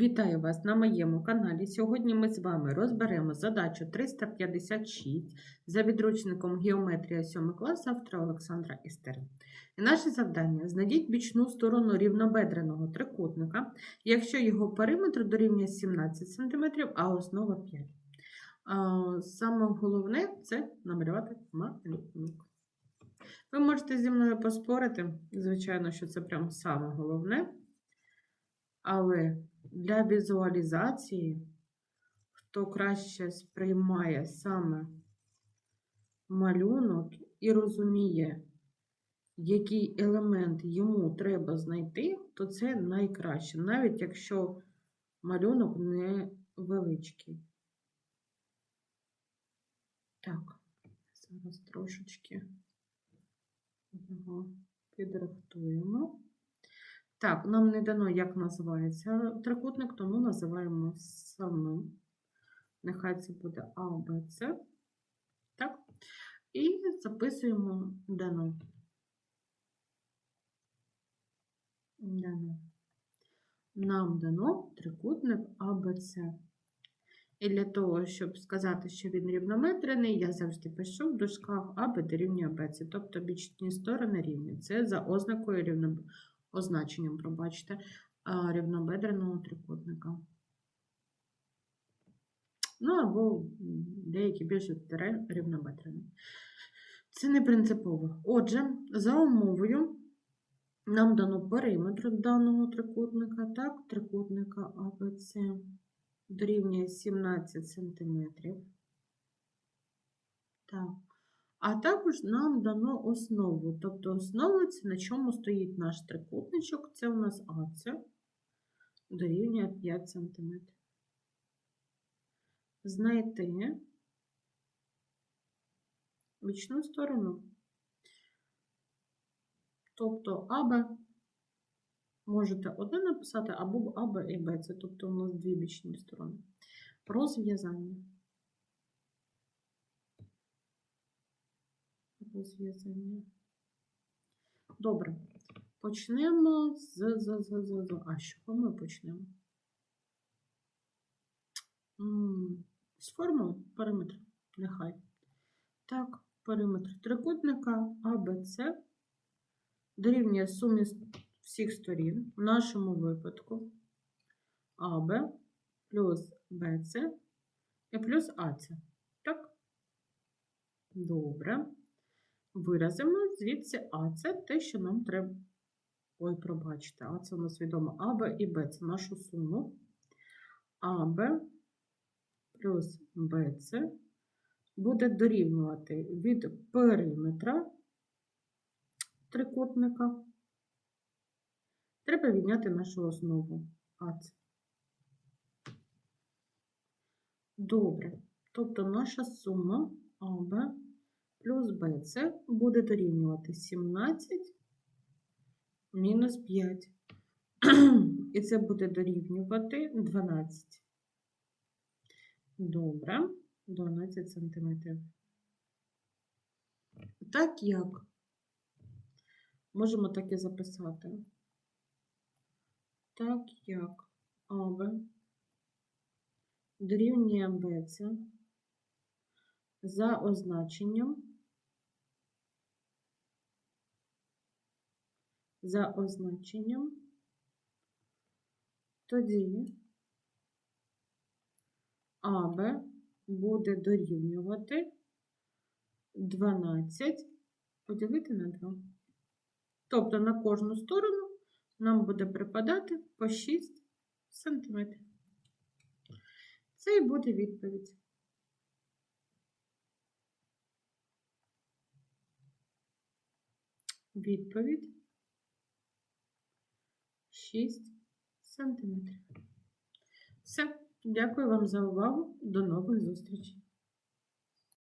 Вітаю вас на моєму каналі. Сьогодні ми з вами розберемо задачу 356 за підручником Геометрія 7 класу автора Олександра Істери. І наше завдання знайдіть бічну сторону рівнобедреного трикутника, якщо його периметр дорівнює 17 см, а основа 5. А, Саме головне це намалювати малюнок. Ви можете зі мною поспорити, звичайно, що це прям саме головне. Але для візуалізації, хто краще сприймає саме малюнок і розуміє, який елемент йому треба знайти, то це найкраще, навіть якщо малюнок невеличкий. Так, зараз трошечки його підрихтуємо. Так, нам не дано, як називається трикутник, тому називаємо самим. Нехай це буде А, Б, С. Так. І записуємо дано. Дано. Нам дано трикутник АБЦ. І для того, щоб сказати, що він рівнометрений, я завжди пишу в дужках АБ дорівнює БЦ, тобто бічні сторони рівні. Це за ознакою рівнометреної означенням, пробачте, рівнобедреного трикутника. Ну, або деякі більше тире рівнобедрений. Це не принципово. Отже, за умовою нам дано периметр даного трикутника, так, трикутника АБЦ дорівнює 17 см. Так. А також нам дано основу. Тобто основа це на чому стоїть наш трикутничок. Це у нас АЦ дорівнює 5 см. Знайти бічну сторону. Тобто АБ можете одне написати або АБ і Б. Це тобто у нас дві бічні сторони. Розв'язання. Розв'язання. Добре. Почнемо з, з, з, з, з. А чого ми почнемо? З формул периметр. Нехай. Так, периметр трикутника АБЦ дорівнює сумі всіх сторін. В нашому випадку АБ плюс БЦ і плюс АЦ. Так? Добре виразимо звідси А це те, що нам треба. Ой, пробачте, А це у нас відомо А, Б і Б це нашу суму. АБ плюс БЦ буде дорівнювати від периметра трикутника. Треба відняти нашу основу АЦ. Добре. Тобто наша сума АБ плюс b. Це буде дорівнювати 17 мінус 5. І це буде дорівнювати 12. Добре, 12 сантиметрів. Так як можемо так і записати. Так як АВ дорівнює БЦ за означенням за означенням, тоді АБ буде дорівнювати 12 поділити на 2. Тобто на кожну сторону нам буде припадати по 6 см. Це і буде відповідь. Відповідь 6 см. Все, дякую вам за увагу. До нових зустрічей!